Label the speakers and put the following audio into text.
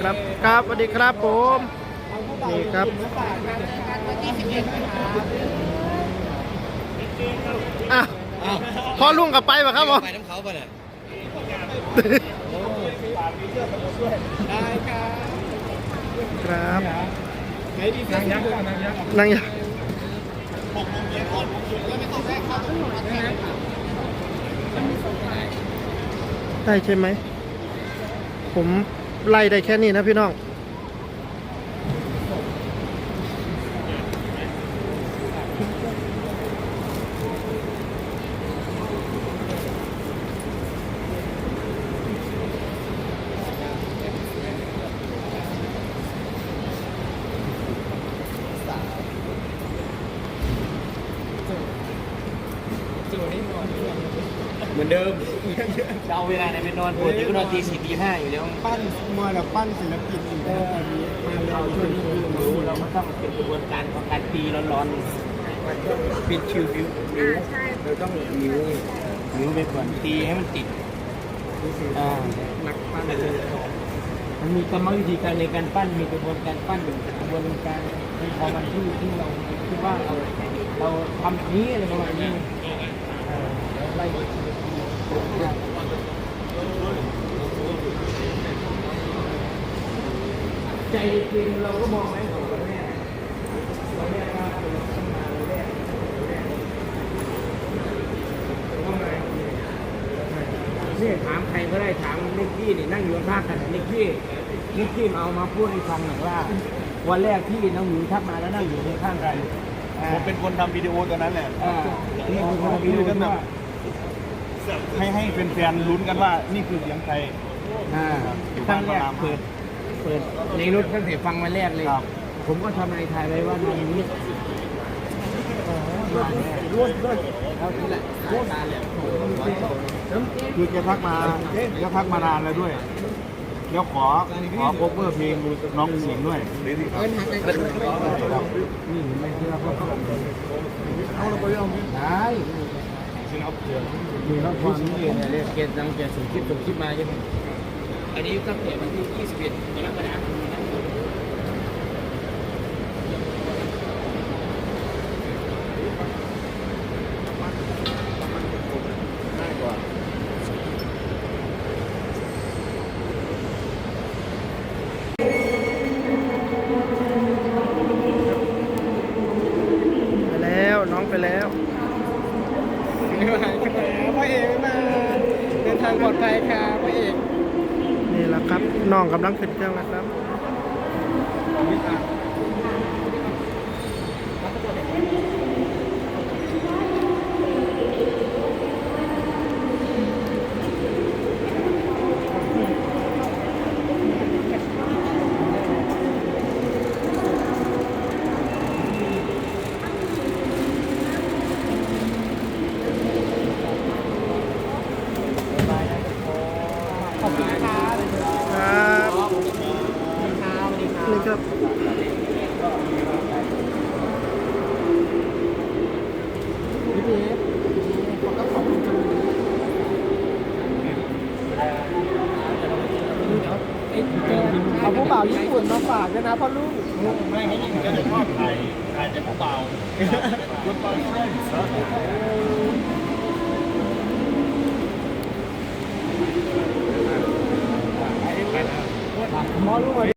Speaker 1: ครับครับสวัสดีครับผมนี่ครับอะพอลุงกลับไปป่ะครับผม
Speaker 2: ไปน้ำเขาป่ะเนี่ย
Speaker 1: ครับ
Speaker 3: ไหนดีนางยักษ์นางยักษ์
Speaker 1: นั่งอย่าได้ใช่ไหมผม ไล่ได้แค่นี้นะพี่น้อง
Speaker 2: เห มือนเดิม จะเอาเวลาไหนไปนอนปกติก็นอนตีสี่ตีห้าอยู่แล้ว
Speaker 3: ปั้นมัวแบบปั้นศิลปินอีกแล้วตอนนี้มาเร็วช่วงนี้
Speaker 2: รู้เราก็ต้องเป็นกระบวนการของการตีร้อนๆเป็นคิวบิวบิวเราต้องนิ้วนิ้วไปก่อนตีให้มันติดอ่า
Speaker 3: นักปั้น
Speaker 2: มันมีกรรมวิธีการในการปั้นมีกระบวนการปั้นกระบวนการในพอมันที่ที่เราคิดว่าเราเราทำแบบนี้อะไรประมาณนี้เออแล้วไล่ใจจริงเราก็มองไว้ของวันแม่วันแม่ว่าเราทำงานวันแรกนี่ถามใครก็ได้ถามนิกกี้นี่นั่งอยู่ข้างๆกันนิกกี้นิกกี้เอามาพูดให้ฟังหน่อยว่า วันแรกที่น้องหมีทักมาแล้วนั่งอยู่ข้างๆกันอ่า
Speaker 3: ผมเป็นคนทำวิดีโอตัวนั้นแหละ
Speaker 2: อ่านี่คือคนที่รู้กันว่า
Speaker 3: ให้ให้เป็นแฟนๆลุ้นกันว่านี่คือเสียงใคร
Speaker 2: อ่าครั้งแรกเปิด เปิดในรถตั้งแต่ฟังวันแรกเลย
Speaker 3: ครับ
Speaker 2: ผมก็ทำในไทยไว้ว่านายนี้มาแน่
Speaker 3: รุ่นรุ่น
Speaker 2: แล้วนี่แหละตาแหลม
Speaker 3: คือแกทักมาแกทักมานานแล้วด้วยแล้วขอขอโคเวอร์เพลงน้องสิงห์ด้วย
Speaker 2: นี่ไม่เชื่อก็ต้อง
Speaker 3: เอาเราไปเอา
Speaker 2: ได้มีเราความนี้เนี่ยเรียกเกณฑ์ตั้งแต่ส่งคลิปส่งคลิปมาใช่ไหม อันนี้ตั้งแต่วันที่ 21กรกฎาคมนะ
Speaker 1: ไปแล้วน้องไปแล้ว
Speaker 3: พระเอกมาเดินทางปลอดภัยค่ะพระเอก
Speaker 1: ครับน้องกำลังขึ้นเครื่องแล้วครับ
Speaker 3: ขอบคุณค่ะ
Speaker 1: ครับนี่ครับ
Speaker 3: พี่พีเขาก็ขอบคุณจังเอาผู้บ่าวญี่ปุ่นมาฝากด้วยนะพ่อลูก
Speaker 4: ไม่ไม่ยิงจะชอบถ่ายถ่ายแต่ผู้เบาคุณตอนนี้
Speaker 3: all right